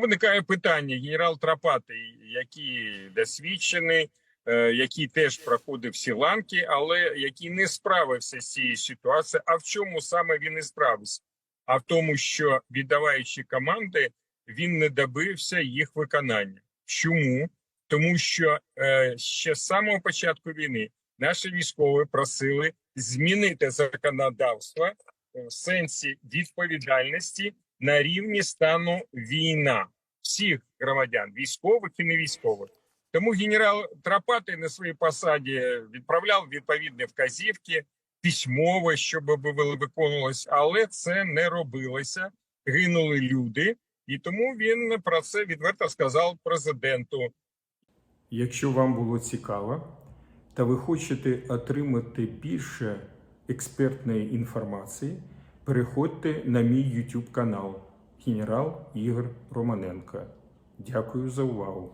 Виникає питання: генерал Тропатий, який досвідчений, е, який теж проходив всі ланки, але який не справився з цією ситуацією. А в чому саме він не справився? А в тому, що віддаваючи команди, він не добився їх виконання. Чому? Тому що е, ще з самого початку війни наші військові просили змінити законодавство в сенсі відповідальності на рівні стану війна всіх громадян, військових і не військових. Тому генерал Тропатий на своїй посаді відправляв відповідні вказівки письмово, щоб виконувалось, але це не робилося. Гинули люди, і тому він про це відверто сказав президенту. Якщо вам було цікаво та ви хочете отримати більше експертної інформації, переходьте на мій YouTube канал Генерал Ігор Романенко. Дякую за увагу!